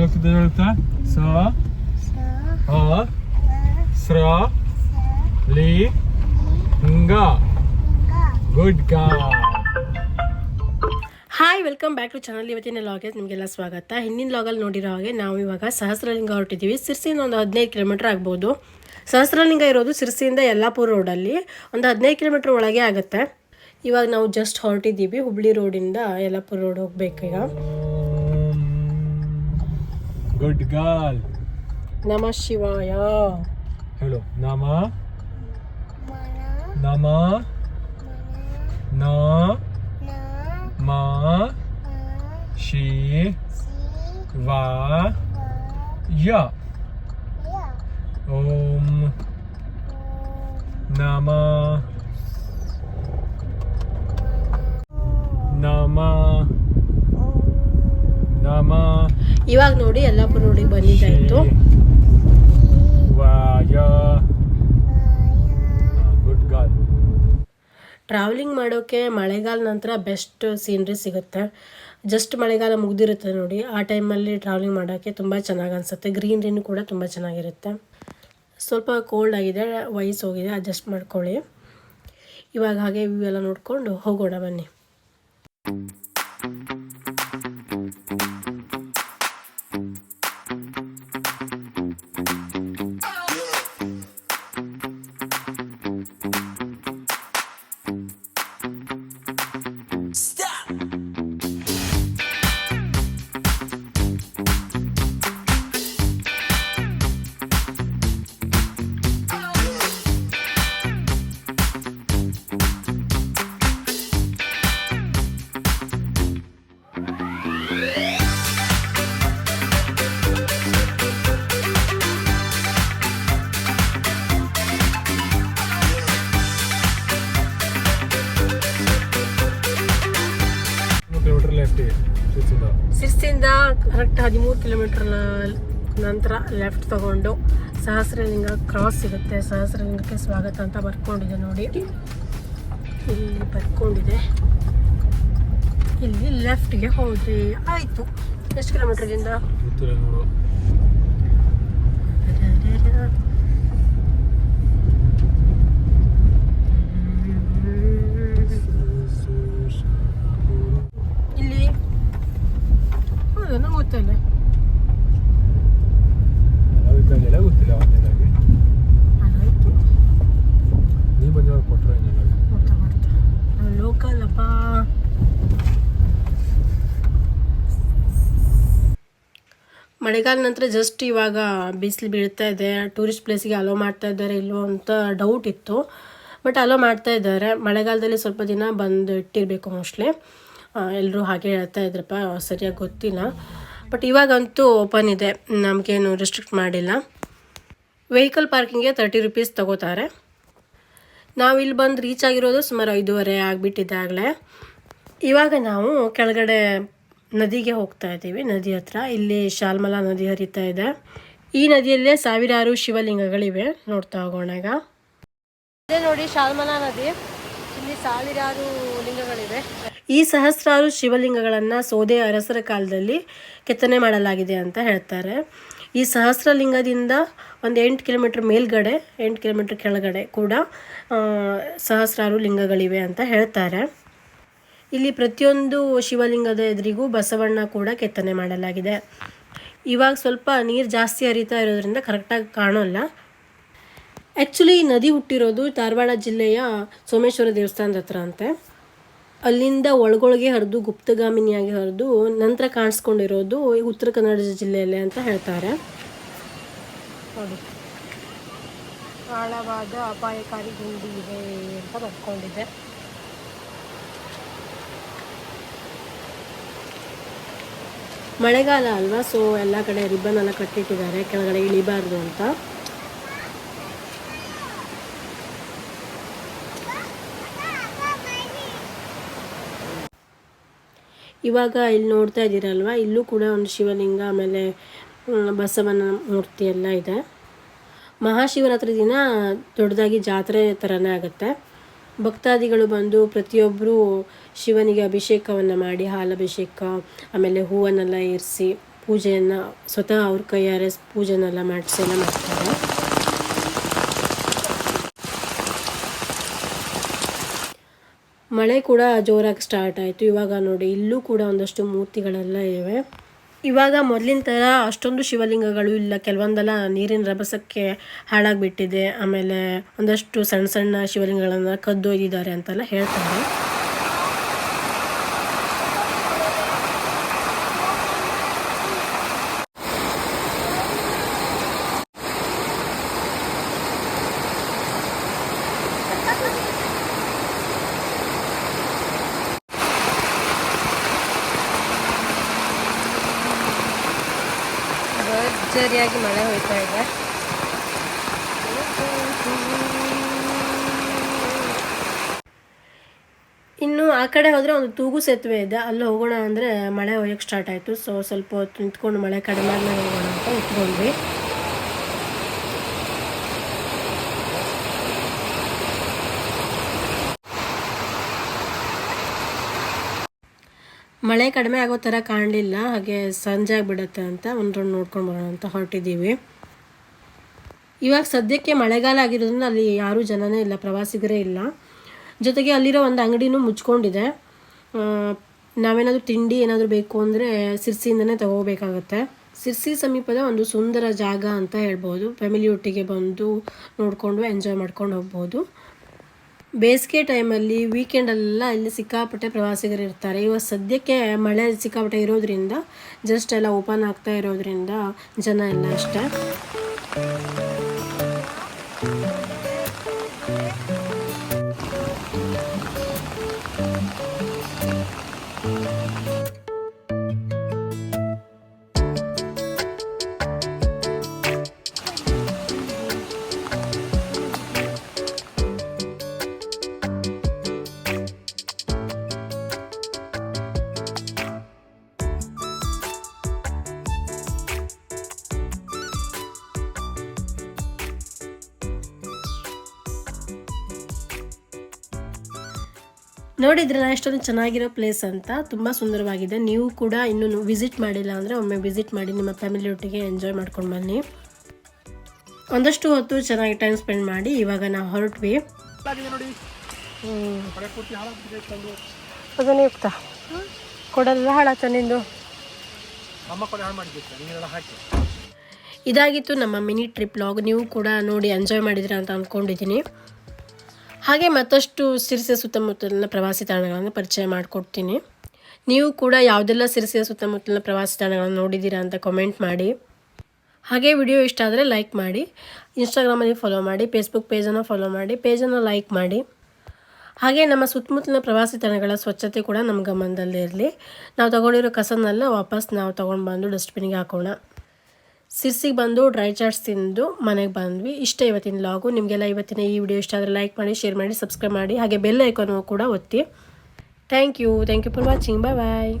ಹೋಗ್ತಿದ್ದೆ ಹೇಳುತ್ತಾ ಸ, ಹ, ಸ್ರ, ಲಿ ಹಂಗ ಗುಡ್ ಗಾ hi welcome back to channel ಇವತ್ತಿನ ಲಾಗೆ ನಿಮಗೆಲ್ಲ ಸ್ವಾಗತ. ಹಿಂದಿನ ಲಾಗಲ್ಲಿ ನೋಡಿರೋ ಹಾಗೆ ನಾವು ಇವಾಗ ಸಹಸ್ರಲಿಂಗ ಹೊರಟಿದ್ದೀವಿ. ಸಿರ್ಸಿಯಿಂದ ಒಂದು ಹದಿನೈದು ಕಿಲೋಮೀಟರ್ ಆಗ್ಬೋದು. ಸಹಸ್ರಲಿಂಗ ಇರೋದು ಸಿರ್ಸಿಯಿಂದ ಯಲ್ಲಾಪುರ ರೋಡಲ್ಲಿ ಒಂದು ಹದಿನೈದು ಕಿಲೋಮೀಟರ್ ಒಳಗೆ ಆಗುತ್ತೆ. ಇವಾಗ ನಾವು ಜಸ್ಟ್ ಹೊರಟಿದ್ದೀವಿ. ಹುಬ್ಳಿ ರೋಡಿಂದ ಯಲ್ಲಾಪುರ ರೋಡ್ ಹೋಗ್ಬೇಕೀಗ Good girl. Namah Shivaya. Hello. Nama. Nama. Na. Na. Ma. Shi. Va. Ya. Ya. Om. Nama. Nama. Nama. ಇವಾಗ ನೋಡಿ ಯಲ್ಲಾಪುರ ರೋಡಿಗೆ ಬಂದಿದ್ದಾಯಿತು. ಟ್ರಾವೆಲಿಂಗ್ ಮಾಡೋಕ್ಕೆ ಮಳೆಗಾಲ ನಂತರ ಬೆಸ್ಟ್ ಸೀನ್ರಿ ಸಿಗುತ್ತೆ. ಜಸ್ಟ್ ಮಳೆಗಾಲ ಮುಗ್ದಿರುತ್ತೆ ನೋಡಿ. ಆ ಟೈಮಲ್ಲಿ ಟ್ರಾವೆಲಿಂಗ್ ಮಾಡೋಕ್ಕೆ ತುಂಬ ಚೆನ್ನಾಗಿ ಅನಿಸುತ್ತೆ. ಗ್ರೀನ್ರಿನೂ ಕೂಡ ತುಂಬ ಚೆನ್ನಾಗಿರುತ್ತೆ. ಸ್ವಲ್ಪ ಕೋಲ್ಡ್ ಆಗಿದೆ ವಯಸ್ಸು ಹೋಗಿದೆ ಅಡ್ಜಸ್ಟ್ ಮಾಡ್ಕೊಳ್ಳಿ. ಇವಾಗ ಹಾಗೆ ಇವೆಲ್ಲ ನೋಡಿಕೊಂಡು ಹೋಗೋಣ ಬನ್ನಿ. ಸಿರ್ಸಿಂದ? ಕರೆಕ್ಟ್ ಹದಿಮೂರು ಕಿಲೋಮೀಟರ್ ನಂತರ ಲೆಫ್ಟ್ ತಗೊಂಡು ಸಹಸ್ರಲಿಂಗ ಕ್ರಾಸ್ ಸಿಗುತ್ತೆ. ಸಹಸ್ರಲಿಂಗಕ್ಕೆ ಸ್ವಾಗತ ಅಂತ ಬರ್ಕೊಂಡಿದೆ ನೋಡಿ. ಇಲ್ಲಿ ಬರ್ಕೊಂಡಿದೆ. ಇಲ್ಲಿ ಲೆಫ್ಟ್ಗೆ ಹೋಗಿ ಆಯಿತು. ಎಷ್ಟು ಕಿಲೋಮೀಟರ್ದಿಂದ ಮಳೆಗಾಲ ನಂತರ ಜಸ್ಟ್ ಇವಾಗ ಬಿಸಿಲು ಬೀಳ್ತಾ ಇದೆ. ಟೂರಿಸ್ಟ್ ಪ್ಲೇಸಿಗೆ ಅಲೋ ಮಾಡ್ತಾ ಇದ್ದಾರೆ ಇಲ್ವೋ ಅಂತ ಡೌಟ್ ಇತ್ತು. ಬಟ್ ಅಲೋ ಮಾಡ್ತಾ ಇದ್ದಾರೆ. ಮಳೆಗಾಲದಲ್ಲಿ ಸ್ವಲ್ಪ ದಿನ ಬಂದು ಇಟ್ಟಿರಬೇಕು ಮೋಸ್ಟ್ಲಿ ಎಲ್ಲರೂ ಹಾಗೆ ಹೇಳ್ತಾ ಇದ್ರಪ್ಪ, ಸರಿಯಾಗಿ ಗೊತ್ತಿಲ್ಲ. ಬಟ್ ಇವಾಗಂತೂ ಓಪನ್ ಇದೆ. ನಮಗೇನು ರೆಸ್ಟ್ರಿಕ್ಟ್ ಮಾಡಿಲ್ಲ. ವೆಹಿಕಲ್ ಪಾರ್ಕಿಂಗ್ಗೆ ತರ್ಟಿ ರುಪೀಸ್ ತಗೋತಾರೆ. ನಾವು ಇಲ್ಲಿ ಬಂದು ರೀಚ್ ಆಗಿರೋದು ಸುಮಾರು ಐದೂವರೆ ಆಗಿಬಿಟ್ಟಿದ್ದಾಗಲೇ ಇವಾಗ ನಾವು ಕೆಳಗಡೆ ನದಿಗೆ ಹೋಗ್ತಾ ಇದ್ದೀವಿ ನದಿ ಹತ್ರ. ಇಲ್ಲಿ ಶಾಲ್ಮಲಾ ನದಿ ಹರಿತಾ ಇದೆ. ಈ ನದಿಯಲ್ಲೇ ಸಾವಿರಾರು ಶಿವಲಿಂಗಗಳಿವೆ. ನೋಡ್ತಾ ಹೋಗೋಣ ಈಗ. ಇದೇ ನೋಡಿ ಶಾಲ್ಮಲಾ ನದಿ. ಇಲ್ಲಿ ಸಾವಿರಾರು ಲಿಂಗಗಳಿವೆ. ಈ ಸಹಸ್ರಾರು ಶಿವಲಿಂಗಗಳನ್ನು ಸೋದೆ ಅರಸರ ಕಾಲದಲ್ಲಿ ಕೆತ್ತನೆ ಮಾಡಲಾಗಿದೆ ಅಂತ ಹೇಳ್ತಾರೆ. ಈ ಸಹಸ್ರಲಿಂಗದಿಂದ ಒಂದು ಎಂಟು ಕಿಲೋಮೀಟ್ರ್ ಮೇಲ್ಗಡೆ ಎಂಟು ಕಿಲೋಮೀಟ್ರ್ ಕೆಳಗಡೆ ಕೂಡ ಸಹಸ್ರಾರು ಲಿಂಗಗಳಿವೆ ಅಂತ ಹೇಳ್ತಾರೆ. ಇಲ್ಲಿ ಪ್ರತಿಯೊಂದು ಶಿವಲಿಂಗದ ಎದುರಿಗೂ ಬಸವಣ್ಣ ಕೂಡ ಕೆತ್ತನೆ ಮಾಡಲಾಗಿದೆ. ಇವಾಗ ಸ್ವಲ್ಪ ನೀರು ಜಾಸ್ತಿ ಹರಿತಾ ಇರೋದ್ರಿಂದ ಕರೆಕ್ಟಾಗಿ ಕಾಣೋಲ್ಲ. ಆ್ಯಕ್ಚುಲಿ ನದಿ ಹುಟ್ಟಿರೋದು ಧಾರವಾಡ ಜಿಲ್ಲೆಯ ಸೋಮೇಶ್ವರ ದೇವಸ್ಥಾನದ ಹತ್ರ ಅಂತೆ. ಅಲ್ಲಿಂದ ಒಳಗೊಳಗೆ ಹರಿದು ಗುಪ್ತಗಾಮಿನಿಯಾಗಿ ಹರಿದು ನಂತರ ಕಾಣಿಸ್ಕೊಂಡಿರೋದು ಉತ್ತರ ಕನ್ನಡ ಜಿಲ್ಲೆಯಲ್ಲೇ ಅಂತ ಹೇಳ್ತಾರೆ. ನೋಡಿ ಆಳವಾದ ಅಪಾಯಕಾರಿ ಗುಂಡಿ ಇದೆ ಅಂತ ಬರ್ಕೊಂಡಿದೆ. ಮಳೆಗಾಲ ಅಲ್ವಾ? ಸೊ ಎಲ್ಲ ಕಡೆ ರಿಬ್ಬನ್ ಎಲ್ಲ ಕಟ್ಟಿಟ್ಟಿದ್ದಾರೆ. ಕೆಳಗಡೆ ಇಳಿಬಾರ್ದು ಅಂತ. ಇವಾಗ ಇಲ್ಲಿ ನೋಡ್ತಾ ಇದ್ದೀರಲ್ವ? ಇಲ್ಲೂ ಕೂಡ ಒಂದು ಶಿವಲಿಂಗ, ಆಮೇಲೆ ಬಸವನ ಮೂರ್ತಿ ಎಲ್ಲ ಇದೆ. ಮಹಾಶಿವರಾತ್ರಿ ದಿನ ದೊಡ್ಡದಾಗಿ ಜಾತ್ರೆ ಥರನೇ ಆಗುತ್ತೆ. ಭಕ್ತಾದಿಗಳು ಬಂದು ಪ್ರತಿಯೊಬ್ಬರು ಶಿವನಿಗೆ ಅಭಿಷೇಕವನ್ನು ಮಾಡಿ, ಹಾಲಭಿಷೇಕ, ಆಮೇಲೆ ಹೂವನ್ನೆಲ್ಲ ಏರಿಸಿ ಪೂಜೆಯನ್ನು ಸ್ವತಃ ಅವ್ರ ಕೈಯಾರೆ ಪೂಜೆನೆಲ್ಲ ಮಾಡಿಸಿ ಎಲ್ಲ ಮಾಡ್ತಾರೆ. ಮಳೆ ಕೂಡ ಜೋರಾಗಿ ಸ್ಟಾರ್ಟ್ ಆಯಿತು. ಇವಾಗ ನೋಡಿ, ಇಲ್ಲೂ ಕೂಡ ಒಂದಷ್ಟು ಮೂರ್ತಿಗಳೆಲ್ಲ ಇವೆ. ಇವಾಗ ಮೊದಲಿನ ಥರ ಅಷ್ಟೊಂದು ಶಿವಲಿಂಗಗಳು ಇಲ್ಲ. ಕೆಲವೊಂದೆಲ್ಲ ನೀರಿನ ರಭಸಕ್ಕೆ ಹಾಳಾಗಿಬಿಟ್ಟಿದೆ. ಆಮೇಲೆ ಒಂದಷ್ಟು ಸಣ್ಣ ಸಣ್ಣ ಶಿವಲಿಂಗಗಳನ್ನು ಕದ್ದೊಯ್ದಿದ್ದಾರೆ ಅಂತೆಲ್ಲ ಹೇಳ್ತಾರೆ. ಭರ್ಜರಿಯಾಗಿ ಮಳೆ ಹೋಯ್ತಾ ಇದೆ. ಇನ್ನು ಆ ಕಡೆ ಹೋದರೆ ಒಂದು ತೂಗು ಸೇತುವೆ ಇದೆ. ಅಲ್ಲಿ ಹೋಗೋಣ ಅಂದರೆ ಮಳೆ ಹೋಯಕ್ಕೆ ಸ್ಟಾರ್ಟ್ ಆಯಿತು. ಸೊ ಸ್ವಲ್ಪ ಹೊತ್ತು ನಿಂತ್ಕೊಂಡು ಮಳೆ ಕಡಿಮೆ ಆದಮೇಲೆ ಹೋಗೋಣ ಅಂತ ನಿಂತ್ಕೊಂಡ್ವಿ ಮಳೆ ಕಡಿಮೆ ಆಗೋ ಥರ ಕಾಣಲಿಲ್ಲ, ಹಾಗೆ ಸಂಜೆ ಆಗಿಬಿಡತ್ತೆ ಅಂತ ಒಂದು ರೌಂಡ್ ನೋಡ್ಕೊಂಡು ಬರೋಣ ಅಂತ ಹೊರಟಿದ್ದೀವಿ. ಇವಾಗ ಸದ್ಯಕ್ಕೆ ಮಳೆಗಾಲ ಆಗಿರೋದ್ರಿಂದ ಅಲ್ಲಿ ಯಾರೂ ಜನನೇ ಇಲ್ಲ, ಪ್ರವಾಸಿಗರೇ ಇಲ್ಲ. ಜೊತೆಗೆ ಅಲ್ಲಿರೋ ಒಂದು ಅಂಗಡಿನೂ ಮುಚ್ಕೊಂಡಿದೆ. ನಾವೇನಾದರೂ ತಿಂಡಿ ಏನಾದರೂ ಬೇಕು ಅಂದರೆ ಸಿರ್ಸಿಯಿಂದನೇ ತಗೋಬೇಕಾಗತ್ತೆ. ಸಿರ್ಸಿ ಸಮೀಪದ ಒಂದು ಸುಂದರ ಜಾಗ ಅಂತ ಹೇಳ್ಬೋದು. ಫ್ಯಾಮಿಲಿ ಒಟ್ಟಿಗೆ ಬಂದು ನೋಡಿಕೊಂಡು ಎಂಜಾಯ್ ಮಾಡ್ಕೊಂಡು ಹೋಗ್ಬೋದು. ಬೇಸಿಗೆ ಟೈಮಲ್ಲಿ ವೀಕೆಂಡಲ್ಲೆಲ್ಲ ಇಲ್ಲಿ ಸಿಕ್ಕಾಪಟ್ಟೆ ಪ್ರವಾಸಿಗರು ಇರ್ತಾರೆ. ಇವಾಗ ಸದ್ಯಕ್ಕೆ ಮಳೆ ಸಿಕ್ಕಾಪಟ್ಟೆ ಇರೋದ್ರಿಂದ ಜಸ್ಟ್ ಎಲ್ಲ ಓಪನ್ ಆಗ್ತಾ ಇರೋದ್ರಿಂದ ಜನ ಎಲ್ಲ ಅಷ್ಟೇ. ನೋಡಿದ್ರಲ್ಲ ಎಷ್ಟೊಂದು ಚೆನ್ನಾಗಿರೋ ಪ್ಲೇಸ್ ಅಂತ ತುಂಬ ಸುಂದರವಾಗಿದೆ. ನೀವು ಕೂಡ ಇನ್ನೂ ವಿಸಿಟ್ ಮಾಡಿಲ್ಲ ಅಂದರೆ ಒಮ್ಮೆ ವಿಸಿಟ್ ಮಾಡಿ ನಿಮ್ಮ ಫ್ಯಾಮಿಲಿ ಒಟ್ಟಿಗೆ ಎಂಜಾಯ್ ಮಾಡ್ಕೊಂಡು ಬನ್ನಿ. ಒಂದಷ್ಟು ಹೊತ್ತು ಚೆನ್ನಾಗಿ ಟೈಮ್ ಸ್ಪೆಂಡ್ ಮಾಡಿ ಇವಾಗ ನಾವು ಹೊರಟ್ವಿ. ಅದನ್ನೇ ಯುಕ್ತ. ಕೊಡಲ್ಲ ಹಾಳಾತ ನಿಂದು? ಇದಾಗಿತ್ತು ನಮ್ಮ ಮಿನಿ ಟ್ರಿಪ್ ಲಾಗ್ ನೀವು ಕೂಡ ನೋಡಿ ಎಂಜಾಯ್ ಮಾಡಿದಿರ ಅಂತ ಅಂದ್ಕೊಂಡಿದ್ದೀನಿ. ಹಾಗೆ ಮತ್ತಷ್ಟು ಸಿರಿಸೆ ಸುತ್ತಮುತ್ತಲಿನ ಪ್ರವಾಸಿ ತಾಣಗಳನ್ನು ಪರಿಚಯ ಮಾಡಿಕೊಡ್ತೀನಿ. ನೀವು ಕೂಡ ಯಾವುದೆಲ್ಲ ಸಿರಿಸೆಯ ಸುತ್ತಮುತ್ತಲಿನ ಪ್ರವಾಸಿ ತಾಣಗಳನ್ನು ನೋಡಿದ್ದೀರಾ ಅಂತ ಕಮೆಂಟ್ ಮಾಡಿ. ಹಾಗೆ ವಿಡಿಯೋ ಇಷ್ಟ ಆದರೆ ಲೈಕ್ ಮಾಡಿ. ಇನ್ಸ್ಟಾಗ್ರಾಮಲ್ಲಿ ಫಾಲೋ ಮಾಡಿ ಫೇಸ್ಬುಕ್ ಪೇಜನ್ನು ಫಾಲೋ ಮಾಡಿ ಪೇಜನ್ನು ಲೈಕ್ ಮಾಡಿ. ಹಾಗೆ ನಮ್ಮ ಸುತ್ತಮುತ್ತಲಿನ ಪ್ರವಾಸಿ ತಾಣಗಳ ಸ್ವಚ್ಛತೆ ಕೂಡ ನಮ್ಮ ಗಮನದಲ್ಲೇ ಇರಲಿ. ನಾವು ತಗೊಂಡಿರೋ ಕಸನ್ನೆಲ್ಲ ವಾಪಸ್ ನಾವು ತೊಗೊಂಡು ಬಂದು ಡಸ್ಟ್ಬಿನ್ಗೆ ಹಾಕೋಣ. ಸಿರ್ಸಿಗೆ ಬಂದು ಡ್ರೈ ಚಾಟ್ಸ್ ತಿಂದು ಮನೆಗೆ ಬಂದ್ವಿ. ಇಷ್ಟ ಇವತ್ತಿನ ಲಾಗು ನಿಮಗೆಲ್ಲ ಇವತ್ತಿನ ಈ ವಿಡಿಯೋ ಇಷ್ಟ ಆದರೆ ಲೈಕ್ ಮಾಡಿ ಶೇರ್ ಮಾಡಿ ಸಬ್ಸ್ಕ್ರೈಬ್ ಮಾಡಿ. ಹಾಗೆ ಬೆಲ್ ಐಕಾನು ಕೂಡ ಒತ್ತಿ. Thank you thank you for watching bye bye